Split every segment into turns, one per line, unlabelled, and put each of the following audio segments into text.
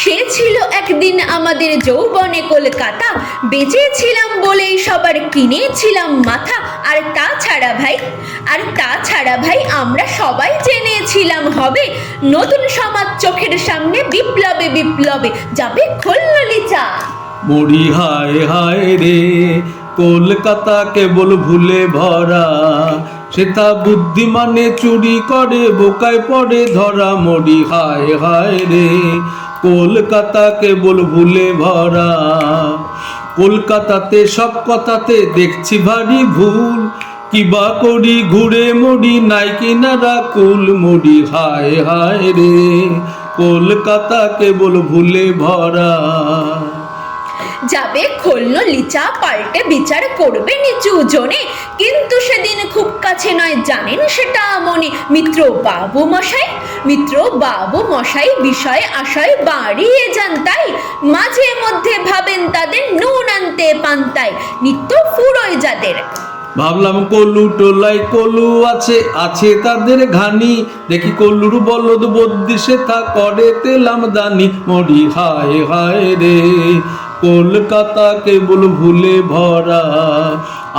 সে ছিল একদিন আমাদের যৌবনে কলকাতা। বেঁচেছিলাম বলেই সবার কিনেছিলাম মাথা। আর তাছাড়া ভাই, আর তাছাড়া ভাই আমরা সবাই জেনেছিলাম হবে। নতুন সমাজ চোখের সামনে বিপ্লবে বিপ্লবে যাবে খোল্লিচা।
মরি হায় হায় রে, কলকাতা কেবল ভুলে ভরা। সেটা বুদ্ধিমানে চুরি করে, বোকায় পড়ে ধরা। মরি হায় হায় রে কলকাতা কেবল ভুলে ভরা। কলকাতাতে সব কথাতে দেখছি ভারী ভুল। কিবা করি ঘুরে মুড়ি নাই কিনারা কুল মরি, হায় হায় রে। কলকাতা কেবল ভুলে ভরা।
যাবে খোল্ল লিচা পাল্টে বিচার করবে নিচু জনে। কিন্তু সেদিন খুব কাছে নয়, জানেন সেটা মনে। মিত্র বাবু মশাই, মিত্র বাবু মশাই, বিষয় আশয় বাড়িয়ে যান তাই। মাঝে মধ্যে ভাবেন তাদের নুন আনতে পান্তায় নিত্য ফুরোয় যাদের।
ভাবলাম কলু টোলাই কলু আছে আছে তাদের ঘানি। দেখি কলুর বলদ বদ্যি সে তা করে তেলাম দানি। মরি হায় হায় রে। কলকাতা কেবল ভুলে ভরা।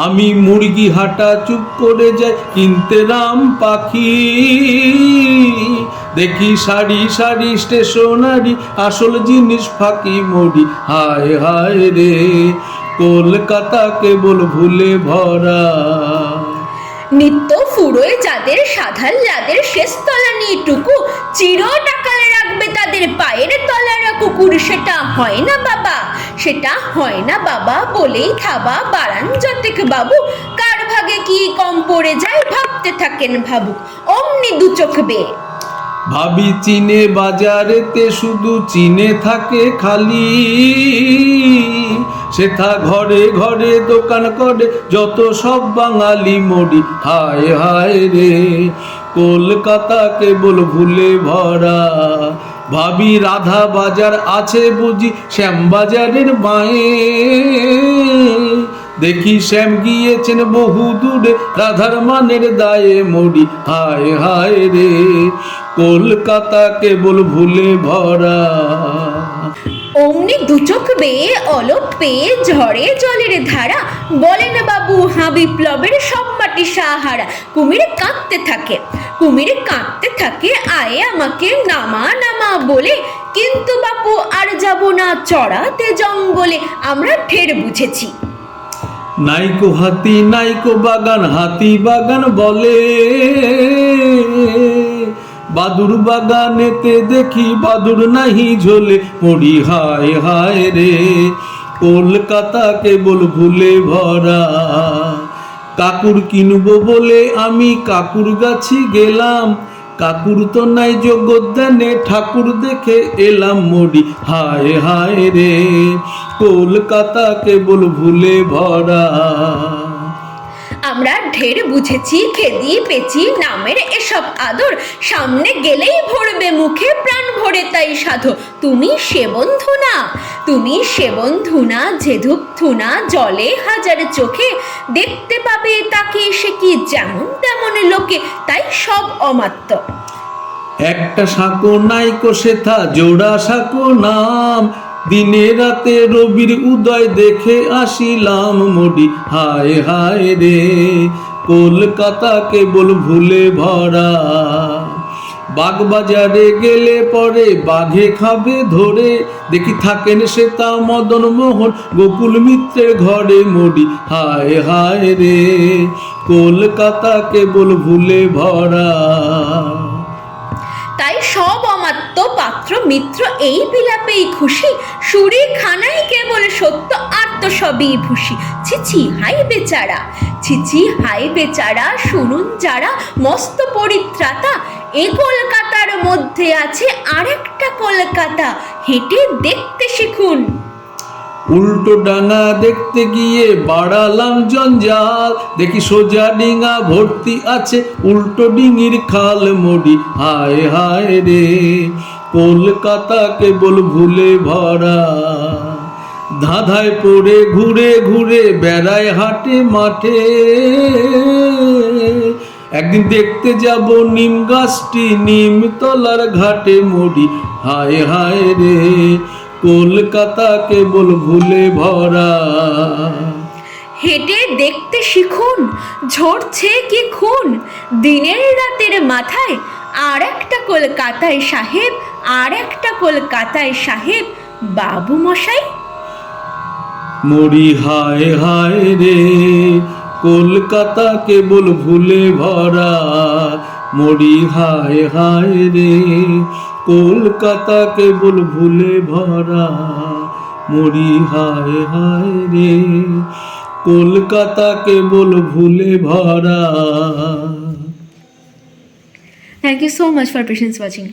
আমি মুরগি হাঁটা চুপ করে যাই, কিনতে রাম পাখি। দেখি সারি সারি স্টেশনারি, আসল জিনিস ফাঁকি মরি হায় হায় রে, কলকাতা কেবল ভুলে ভরা।
নিত্য ফুরোয় যাদের সাধার যাদের শেষ তলা নিটুকু চির টাকালে রাখবে তাদের পায়ের তলার কুকুর, সেটা হয় না বাবা। সেটা হয় না বাবা, বলেই থাবা বাড়ান যতেক বাবু। কার ভাগে কি কম পড়ে যায় ভাবতে থাকেন ভাবুক, অমনি দু চোখ বেয়ে।
ভাবি চিনে বাজারেতে শুধু চিনে থাকে খালি। সেথা ঘরে ঘরে দোকান করে যত সব বাঙালি মরি। হায় হায় রে, কলকাতা কেবল ভুলে ভরা। ভাবি রাধা বাজার আছে বুঝি শ্যামবাজারের মায়ে দেখি শ্যাম গিয়েছেন বহু দূরে, রাধার মানের দায়ে মরি হায় হায় রে। কলকাতা কেবল ভুলে ভরা।
অমনি দু চোখ বেয়ে, অলপ পেয়ে, ঝড়ে জলের ধারা, বলেন বাবু হাঁ বিপ্লবের সব মাটি সাহারা, কুমির কাঁদতে থাকে। কুমির কাঁদতে থাকে, আয়ে আমাকে নামা নামা বলে, কিন্তু বাপু, আর যাব না চড়াতে জঙ্গলে, আমরা ঠের বুঝেছি।
নাইকো হাতি নাইকো বাগান, হাতি বাগান বলে, বাদুর বাগানেতে দেখি বাদুর নাহি ঝোলে মরি হায় হায় রে, কলকাতা কেবল ভুলে ভরা। কাকুর কিনব বলে আমি কাকুর গাছি গেলাম। কাকুর তো নাই যোগদানে ঠাকুর দেখে এলাম মরি। হায় হায় রে, কলকাতা কেবল ভুলে ভরা।
আমরা ঢের বুঝেছি, খেদি পেছি নামের এসব আদর। সামনে গেলেই ভরবে মুখে, প্রাণ ভরে তাই সাধো। তুমি সে বন্ধু না, তুমি সে বন্ধু না ঝেধুক থুনা জলে হাজার চোখে। দেখতে পাবে তাকে সে কি যেমন তেমন লোকে, তাই সব অমাত্য।
একটা সাঁকো নাইকো সেথা, জোড়া সাঁকো নাম। দিনে রাতে রবির উদয় দেখে আসিলাম মরি হায় হায় রে, কলকাতা কেবল ভুলে ভরা। বাগবাজারে গেলে পরে বাঘে খাবে ধরে। দেখি থাকেন সে তা মদন মোহন, গোকুল মিত্রের ঘরে মরি হায় হায় রে, কলকাতা কেবল ভুলে ভরা।
তাই সব অমাত্য পাত্র মিত্র এই বিলাপেই খুশি। সুরি খানাই কেবল সত্য আত্ম সবই ভুষি। ছিছি হাই বেচারা ছিছি হাই বেচারা, শুনুন যারা, মস্ত পরিত্রাতা। এ কলকাতার মধ্যে আছে আরেকটা কলকাতা, হেঁটে দেখতে শিখুন।
উল্টো ডাঙা দেখতে গিয়ে বাড়ালাম জঞ্জাল। দেখি সোজা ডিঙা ভর্তি আছে, উল্টো ডিঙির খাল মরি হায় হায় রে কলকাতা কেবল ভুলে ভরা। ধাঁধায় পড়ে ঘুরে ঘুরে বেড়ায় হাটে মাঠে। একদিন দেখতে যাব নিম গাছটি নিম তলার ঘাটে মরি হায় হায় রে কলকাতা কেবল ভুলে ভরা।
হেঁটে দেখতে শিখুন ঝরছে কি খুন। দিনের রাতের মাথায় আর একটা কলকাতায় সাহেব আর একটা কলকাতায় সাহেব। বাবু মশাই?
মরি হায় হায় রে কলকাতা কেবল ভুলে ভরা। মরি হায় হায় রে কলকাতা কেবল ভুলে ভরা, মরি হায় হায় রে। কলকাতা কেবল ভুলে ভরা।
Thank you so much for patience watching